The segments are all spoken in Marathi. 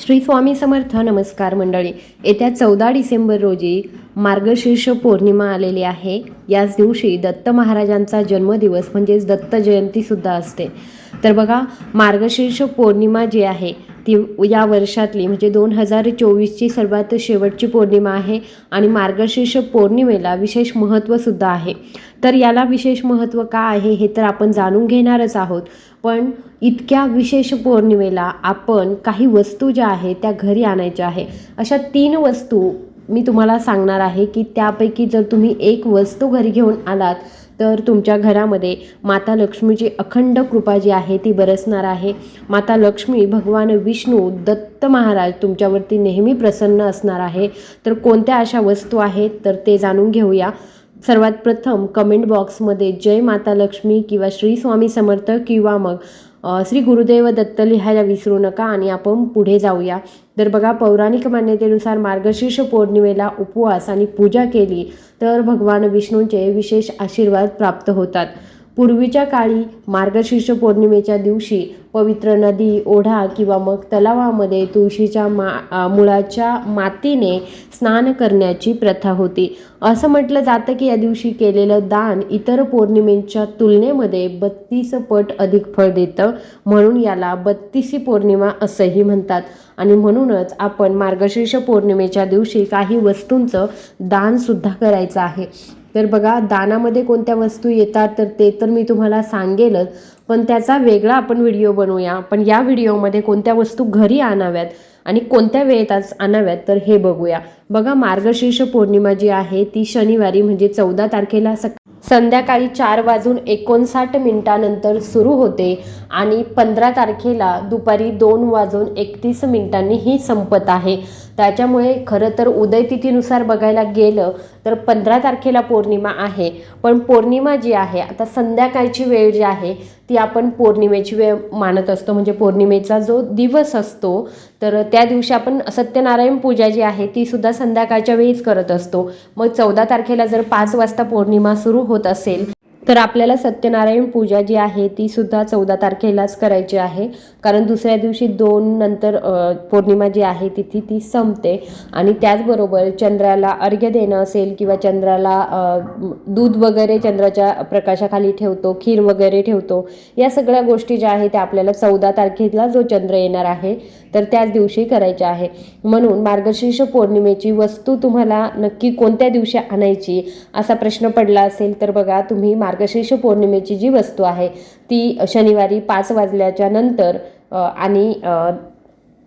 श्री स्वामी समर्थ नमस्कार मंडळी. येत्या चौदा डिसेंबर रोजी मार्गशीर्ष पौर्णिमा आलेली आहे. याच दिवशी दत्त महाराजांचा जन्मदिवस म्हणजेच दत्त जयंतीसुद्धा असते. तर बघा मार्गशीर्ष पौर्णिमा जी आहे ती या वर्षातली म्हणजे दोन हजार चोवीसची सर्वात शेवटची पौर्णिमा आहे आणि मार्गशीर्ष पौर्णिमेला विशेष महत्त्वसुद्धा आहे. तर याला विशेष महत्त्व का आहे हे तर आपण जाणून घेणारच आहोत. पण इतक्या विशेष पौर्णिमेला आपण काही वस्तू ज्या आहेत त्या घरी आणायच्या आहे. अशा तीन वस्तू मी तुम्हाला सांगणार आहे की त्यापैकी जर तुम्ही एक वस्तू घरी घेऊन आलात तर तुमच्या घरामध्ये माता लक्ष्मीची अखंड कृपा जी आहे ती बरसणार आहे. माता लक्ष्मी भगवान विष्णू दत्त महाराज तुमच्यावरती नेहमी प्रसन्न असणार आहे. तर कोणत्या अशा वस्तू आहेत? तर ते जाणून घेऊया. सर्वात प्रथम कमेंट बॉक्समध्ये जय माता लक्ष्मी किंवा श्री स्वामी समर्थ किंवा मग श्री गुरुदेव दत्त लिहायला विसरू नका आणि आपण पुढे जाऊया. तर बघा पौराणिक मान्यतेनुसार मार्गशीर्ष पौर्णिमेला उपवास आणि पूजा केली तर भगवान विष्णूंचे विशेष आशीर्वाद प्राप्त होतात. पूर्वीच्या काळी मार्गशीर्ष पौर्णिमेच्या दिवशी पवित्र नदी ओढा किंवा मग तलावामध्ये तुळशीच्या मा मुळाच्या मातीने स्नान करण्याची प्रथा होती. असं म्हटलं जातं की या दिवशी केलेलं दान इतर पौर्णिमेच्या तुलनेमध्ये बत्तीस पट अधिक फळ देतं. म्हणून याला बत्तीसी पौर्णिमा असंही म्हणतात. आणि म्हणूनच आपण मार्गशीर्ष पौर्णिमेच्या दिवशी काही वस्तूंचं दानसुद्धा करायचं आहे. तर बघा दानामध्ये कोणत्या वस्तू येतात तर ते तर मी तुम्हाला सांगेलच. पण त्याचा वेगळा आपण व्हिडिओ बनवूया. पण या व्हिडिओमध्ये कोणत्या वस्तू घरी आणाव्यात आणि कोणत्या वेळेत आज आणाव्यात तर हे बघूया. बघा मार्गशीर्ष पौर्णिमा जी आहे ती शनिवारी म्हणजे चौदा तारखेला सक संध्याकाळी चार वाजून एकोणसाठ मिनिटानंतर सुरू होते आणि पंधरा तारखेला दुपारी दोन वाजून एकतीस मिनिटांनी ही संपत आहे. त्याच्यामुळे खरं तर उदयतिथीनुसार बघायला गेलं तर पंधरा तारखेला पौर्णिमा आहे. पण पौर्णिमा जी आहे आता संध्याकाळची वेळ जी आहे ती आपण पौर्णिमेची वेळ मानत असतो. म्हणजे पौर्णिमेचा जो दिवस असतो तर त्या दिवशी आपण सत्यनारायण पूजा जी आहे ती सुद्धा संध्याकाळच्या वेळीच करत असतो. मग चौदा तारखेला जर पाच वाजता पौर्णिमा सुरू होत असेल तर आपल्याला सत्यनारायण पूजा जी आहे ती सुद्धा चौदा तारखेलाच करायची आहे. कारण दुसऱ्या दिवशी दोन नंतर पौर्णिमा जी आहे तिथे ती संपते. आणि त्याचबरोबर चंद्राला अर्घ्य देणं असेल किंवा चंद्राला दूध वगैरे चंद्राच्या प्रकाशाखाली ठेवतो खीर वगैरे ठेवतो या सगळ्या गोष्टी ज्या आहेत त्या आपल्याला चौदा तारखेला जो चंद्र येणार आहे तर त्याच दिवशी करायचे आहे. म्हणून मार्गशीर्ष पौर्णिमेची वस्तू तुम्हाला नक्की कोणत्या दिवशी आणायची असा प्रश्न पडला असेल तर बघा तुम्ही मार्गशीर्ष पौर्णिमेची जी वस्तू आहे ती शनिवारी पाच वाजल्याच्या नंतर आणि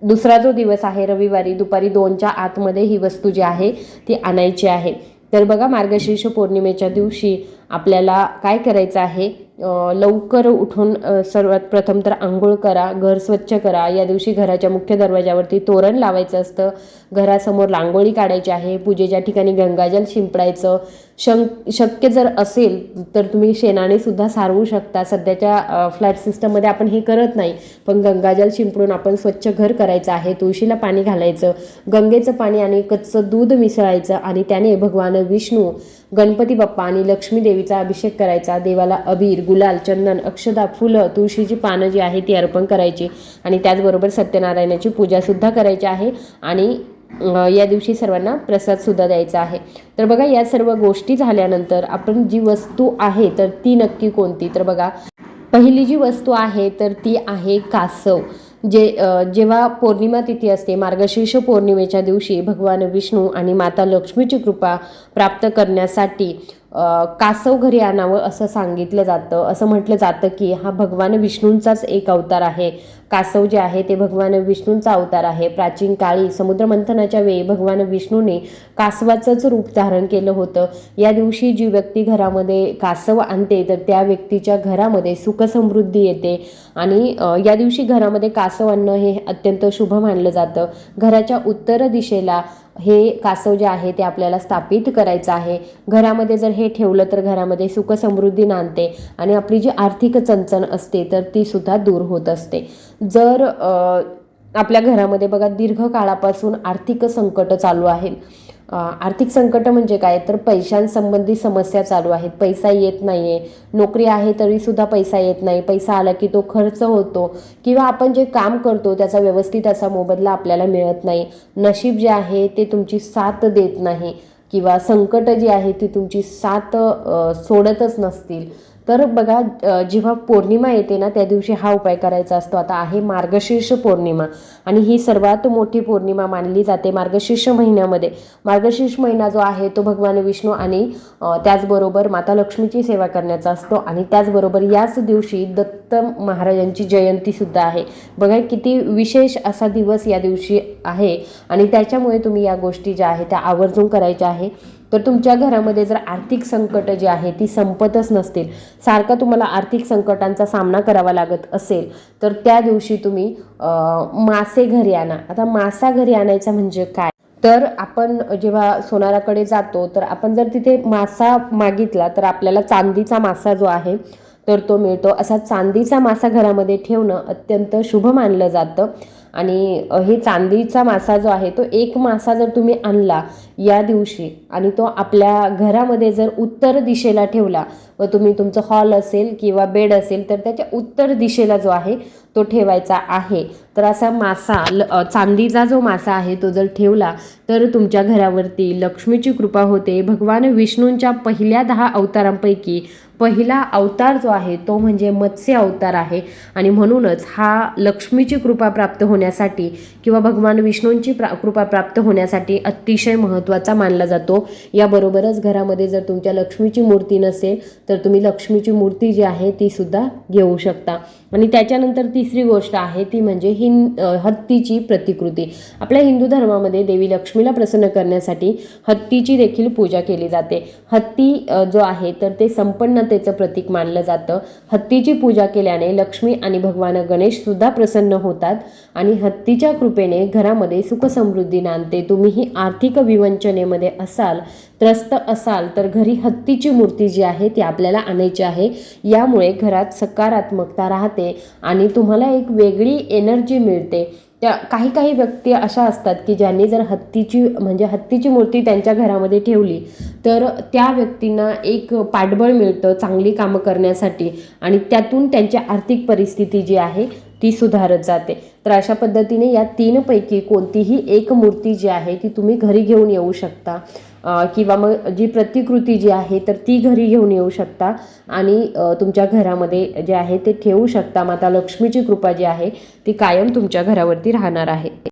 दुसरा जो दिवस आहे रविवारी दुपारी दोनच्या आतमध्ये ही वस्तू जी आहे ती आणायची आहे. तर बघा मार्गशीर्ष पौर्णिमेच्या दिवशी आपल्याला काय करायचं आहे? लवकर उठून सर्वात प्रथम तर आंघोळ करा घर स्वच्छ करा. या दिवशी घराच्या मुख्य दरवाजावरती तोरण लावायचं असतं. घरासमोर रांगोळी काढायची आहे. पूजेच्या ठिकाणी गंगाजल शिंपडायचं. शं शक्य जर असेल तर तुम्ही शेणाने सुद्धा सारवू शकता. सध्याच्या फ्लॅट सिस्टममध्ये आपण हे करत नाही. पण गंगाजल शिंपडून आपण स्वच्छ घर करायचं आहे. तुळशीला पाणी घालायचं. गंगेचं पाणी आणि कच्चं दूध मिसळायचं आणि त्याने भगवान विष्णू गणपती बाप्पा आणि लक्ष्मी देवीचा अभिषेक करायचा देवाला अबीर गुलाल चंदन अक्षदा फुलं तुळशीची पानं जी आहे ती अर्पण करायची. आणि त्याचबरोबर सत्यनारायणाची पूजासुद्धा करायची आहे. आणि या दिवशी सर्वांना प्रसादसुद्धा द्यायचा आहे. तर बघा या सर्व गोष्टी झाल्यानंतर आपण जी वस्तू आहे तर ती नक्की कोणती? तर बघा पहिली जी वस्तू आहे तर ती आहे कासव. जे जेव्हा पौर्णिमा तिथी असते मार्गशीर्ष पौर्णिमेच्या दिवशी भगवान विष्णू आणि माता लक्ष्मीची कृपा प्राप्त करण्यासाठी कासव घरी आणावं असं सांगितलं जातं. असं म्हटलं जातं की हा भगवान विष्णूंचाच एक अवतार आहे. कासव जे आहे ते भगवान विष्णूंचा अवतार आहे. प्राचीन काळी समुद्रमंथनाच्या वेळी भगवान विष्णूने कासवाचंच रूप धारण केलं होतं. या दिवशी जी व्यक्ती घरामध्ये कासव आणते तर त्या व्यक्तीच्या घरामध्ये सुखसमृद्धी येते. आणि या दिवशी घरामध्ये कासव आणणं हे अत्यंत शुभ मानलं जातं. घराच्या उत्तर दिशेला हे कासव जे आहे ते आपल्याला स्थापित करायचं आहे. घरामध्ये जर हे ठेवलं तर घरामध्ये सुखसमृद्धी नांदते आणि आपली जी आर्थिक चणचण असते तर ती सुद्धा दूर होत असते. जर आपल्या घरामध्ये बघा दीर्घकाळापासून आर्थिक संकट चालू आहे आर्थिक संकट म्हणजे काय? तर पैशांसंबंधी समस्या चालू आहेत. पैसा येत नाही आहे नोकरी आहे तरीसुद्धा पैसा येत नाही. पैसा आला की तो खर्च होतो किंवा आपण जे काम करतो त्याचा व्यवस्थित असा मोबदला आपल्याला मिळत नाही. नशीब जे आहे ते तुमची साथ देत नाही किंवा संकट जी आहे ती तुमची साथ सोडतच नसतील. तर बघा जेव्हा पौर्णिमा येते ना त्या दिवशी हा उपाय करायचा असतो. आता आहे मार्गशीर्ष पौर्णिमा आणि ही सर्वात मोठी पौर्णिमा मानली जाते मार्गशीर्ष महिन्यामध्ये. मार्गशीर्ष महिना जो आहे तो भगवान विष्णू आणि त्याचबरोबर माता लक्ष्मीची सेवा करण्याचा असतो आणि त्याचबरोबर याच दिवशी दत्त महाराजांची जयंतीसुद्धा आहे. बघा किती विशेष असा दिवस या दिवशी आहे आणि त्याच्यामुळे तुम्ही या गोष्टी ज्या आहेत त्या आवर्जून करायच्या आहे. तर तुमच्या घरामध्ये जर आर्थिक संकट जे आहे ती संपतच नसतील सारखं तुम्हाला आर्थिक संकटांचा सामना करावा लागत असेल तर त्या दिवशी तुम्ही मासे घरी आणा. आता मासा घरी आणायचा म्हणजे काय? तर आपण जेव्हा सोनाराकडे जातो तर आपण जर तिथे मासा मागितला तर आपल्याला चांदीचा मासा जो आहे तर तो मिळतो. असा चांदीचा मासा घरामध्ये ठेवणं अत्यंत शुभ मानलं जातं. आणि हे चांदीचा मासा जो आहे तो एक मासा जर तुम्ही आणला या दिवशी आणि तो आपल्या घरामध्ये जर उत्तर दिशेला ठेवला व तुम्ही तुमचं हॉल असेल किंवा बेड असेल तर त्याच्या उत्तर दिशेला जो आहे तो ठेवायचा आहे. तर असा मासा ल चांदीचा जो मासा आहे तो जर ठेवला तर तुमच्या घरावरती लक्ष्मीची कृपा होते. भगवान विष्णूंच्या पहिल्या दहा अवतारांपैकी पहिला अवतार जो आहे तो म्हणजे मत्स्य अवतार आहे. आणि म्हणूनच हा लक्ष्मीची कृपा प्राप्त होण्यासाठी किंवा भगवान विष्णूंची प्रा कृपा प्राप्त होण्यासाठी अतिशय महत्त्वाचा मानला जातो. याबरोबरच घरामध्ये जर तुमच्या लक्ष्मीची मूर्ती नसेल तर तुम्ही लक्ष्मीची मूर्ती जी आहे ती सुद्धा घेऊ शकता. आणि त्याच्यानंतर तिसरी गोष्ट आहे ती म्हणजे हिं हत्तीची प्रतिकृती. आपल्या हिंदू धर्मामध्ये देवी लक्ष्मीला प्रसन्न करण्यासाठी हत्तीची देखील पूजा केली जाते. हत्ती जो आहे तर ते संपन्नतेचं प्रतीक मानलं जातं. हत्तीची पूजा केल्याने लक्ष्मी आणि भगवान गणेश सुद्धा प्रसन्न होतात. आणि हत्तीच्या कृपेने घरामध्ये सुख समृद्धी नांदते तुम्हीही आर्थिक वंचनेमध्ये असाल त्रस्त असाल तर घरी हत्तीची मूर्ती जी आहे ती आपल्याला आणायची आहे. यामुळे घरात सकारात्मकता राहते आणि तुम्हाला एक वेगळी एनर्जी मिळते. त्या काही काही व्यक्ती अशा असतात की ज्यांनी जर हत्तीची म्हणजे हत्तीची मूर्ती त्यांच्या घरामध्ये ठेवली तर त्या व्यक्तींना एक पाठबळ मिळतं चांगली कामं करण्यासाठी आणि त्यातून त्यांची आर्थिक परिस्थिती जी आहे ती सुधारत जाते. तर अशा पद्धतीने या तीनपैकी कोणतीही एक मूर्ती जी आहे ती तुम्ही घरी घेऊन येऊ शकता. किंवा मग जी प्रतिकृती जी आहे तर ती घरी घेऊन येऊ शकता. आणि तुमच्या घरामध्ये जे आहे ते ठेवू शकता. माता लक्ष्मीची कृपा जी आहे ती कायम तुमच्या घरावरती राहणार आहे.